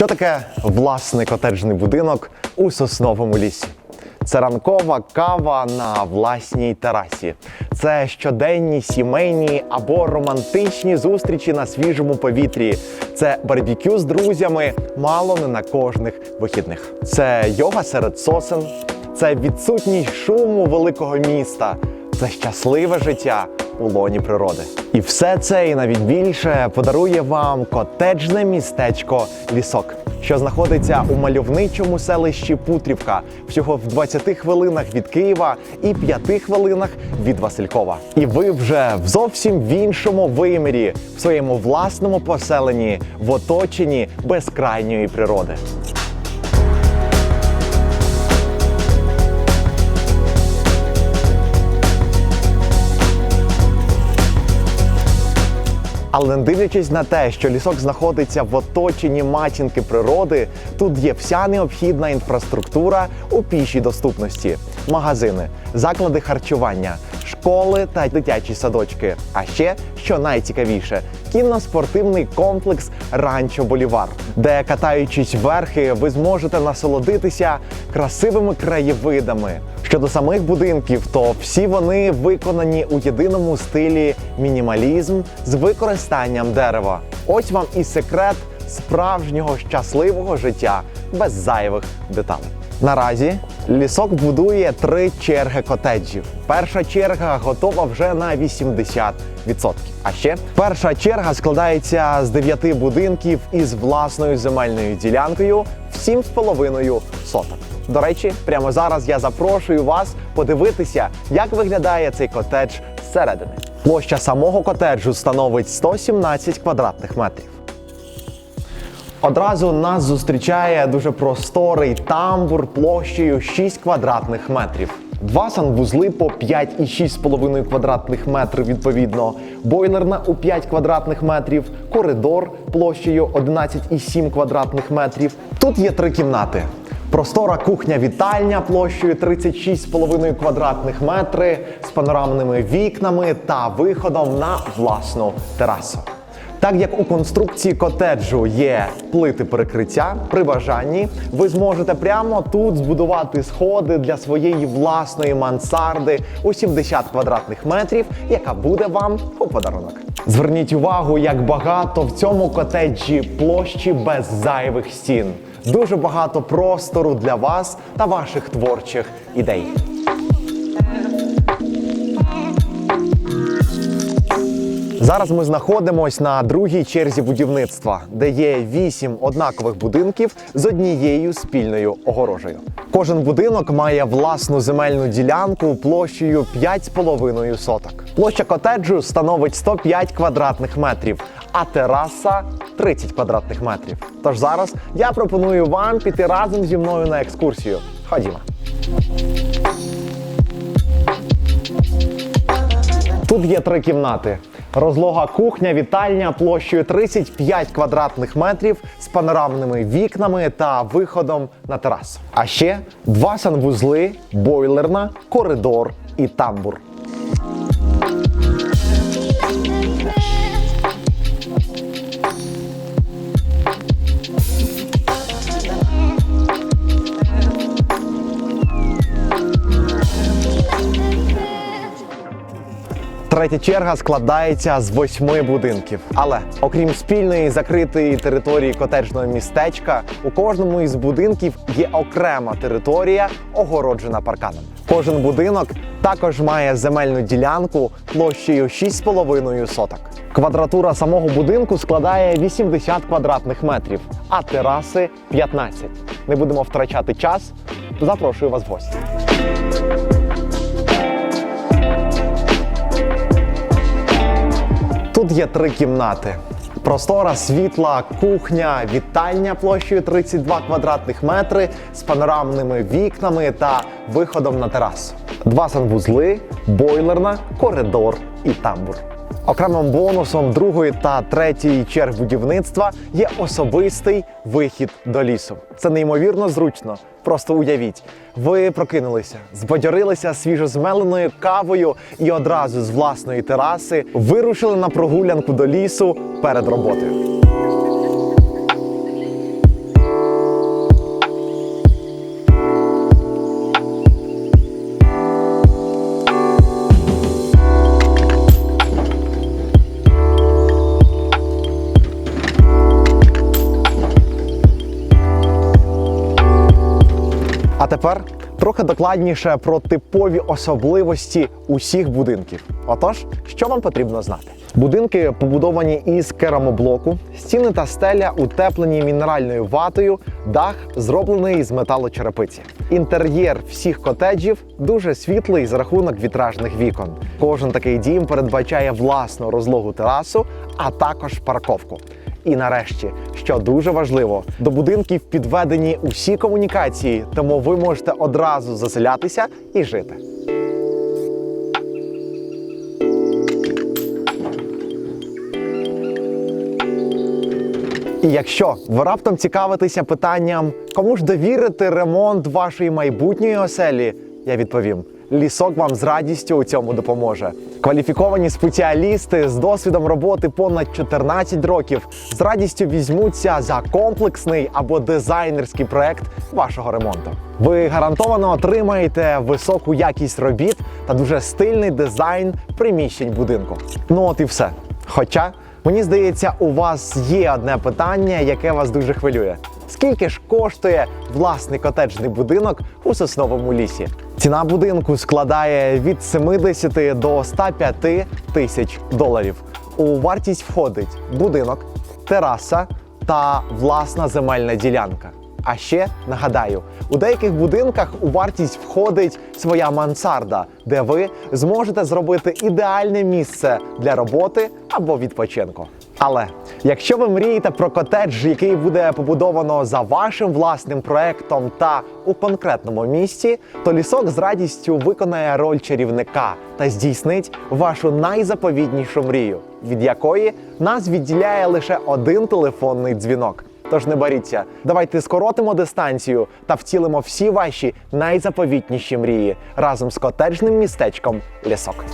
Що таке власний котеджний будинок у сосновому лісі? Це ранкова кава на власній терасі. Це щоденні сімейні або романтичні зустрічі на свіжому повітрі. Це барбекю з друзями мало не на кожних вихідних. Це йога серед сосен, це відсутність шуму великого міста, це щасливе життя у лоні природи. І все це і навіть більше подарує вам котеджне містечко Лісок, що знаходиться у мальовничому селищі Путрівка, всього в 20 хвилинах від Києва і 5 хвилинах від Василькова. І ви вже в зовсім в іншому вимірі, в своєму власному поселенні, в оточенні безкрайньої природи. Але не дивлячись на те, що лісок знаходиться в оточенні матінки природи, тут є вся необхідна інфраструктура у пішій доступності: магазини, заклади харчування, школи та дитячі садочки. А ще, що найцікавіше, кінно-спортивний комплекс Ранчо Болівар, де катаючись верхи, ви зможете насолодитися красивими краєвидами. Щодо самих будинків, то всі вони виконані у єдиному стилі мінімалізм з використанням дерева. Ось вам і секрет справжнього щасливого життя без зайвих деталей. Наразі лісок будує три черги котеджів. Перша черга готова вже на 80%. А ще перша черга складається з 9 будинків із власною земельною ділянкою в 7,5 соток. До речі, прямо зараз я запрошую вас подивитися, як виглядає цей котедж зсередини. Площа самого котеджу становить 117 квадратних метрів. Одразу нас зустрічає дуже просторий тамбур площею 6 квадратних метрів. Два санвузли по 5,6,5 квадратних метрів відповідно, бойлерна у 5 квадратних метрів, коридор площею 11,7 квадратних метрів. Тут є три кімнати. Простора кухня-вітальня площею 36,5 квадратних метри з панорамними вікнами та виходом на власну терасу. Так як у конструкції котеджу є плити перекриття, при бажанні ви зможете прямо тут збудувати сходи для своєї власної мансарди у 70 квадратних метрів, яка буде вам у подарунок. Зверніть увагу, як багато в цьому котеджі площі без зайвих стін. Дуже багато простору для вас та ваших творчих ідей. Зараз ми знаходимося на другій черзі будівництва, де є вісім однакових будинків з однією спільною огорожею. Кожен будинок має власну земельну ділянку площею 5,5 соток. Площа котеджу становить 105 квадратних метрів, а тераса 30 квадратних метрів. Тож зараз я пропоную вам піти разом зі мною на екскурсію. Ходімо. Тут є три кімнати. Розлога кухня, вітальня площею 35 квадратних метрів з панорамними вікнами та виходом на терасу. А ще два санвузли, бойлерна, коридор і тамбур. Третя черга складається з восьми будинків. Але окрім спільної закритої території котеджного містечка, у кожному із будинків є окрема територія, огороджена парканом. Кожен будинок також має земельну ділянку площею 6,5 соток. Квадратура самого будинку складає 80 квадратних метрів, а тераси 15. Не будемо втрачати час. Запрошую вас в гості. Тут є три кімнати. Простора, світла, кухня, вітальня площею 32 квадратних метри з панорамними вікнами та виходом на терасу. Два санвузли, бойлерна, коридор і тамбур. Окремим бонусом другої та третьої черг будівництва є особистий вихід до лісу. Це неймовірно зручно. Просто уявіть, ви прокинулися, збадьорилися свіжозмеленою кавою і одразу з власної тераси вирушили на прогулянку до лісу перед роботою. Тепер трохи докладніше про типові особливості усіх будинків. Отож, що вам потрібно знати? Будинки побудовані із керамоблоку, стіни та стеля утеплені мінеральною ватою, дах зроблений з металочерепиці. Інтер'єр всіх котеджів дуже світлий за рахунок вітражних вікон. Кожен такий дім передбачає власну розлогу терасу, а також парковку. І нарешті, що дуже важливо, до будинків підведені усі комунікації, тому ви можете одразу заселятися і жити. І якщо ви раптом цікавитеся питанням, кому ж довірити ремонт вашої майбутньої оселі, я відповім: лісок вам з радістю у цьому допоможе. Кваліфіковані спеціалісти з досвідом роботи понад 14 років з радістю візьмуться за комплексний або дизайнерський проект вашого ремонту. Ви гарантовано отримаєте високу якість робіт та дуже стильний дизайн приміщень будинку. Ну от і все. Хоча Мені здається, у вас є одне питання, яке вас дуже хвилює. Скільки ж коштує власний котеджний будинок у сосновому лісі? Ціна будинку складає від 70 до 105 тисяч доларів. У вартість входить будинок, тераса та власна земельна ділянка. А ще нагадаю, у деяких будинках у вартість входить своя мансарда, де ви зможете зробити ідеальне місце для роботи або відпочинку. Але якщо ви мрієте про котедж, який буде побудовано за вашим власним проектом та у конкретному місці, то лісок з радістю виконає роль чарівника та здійснить вашу найзаповітнішу мрію, від якої нас відділяє лише один телефонний дзвінок. Тож не боріться, давайте скоротимо дистанцію та втілимо всі ваші найзаповітніші мрії разом з котеджним містечком Лісок.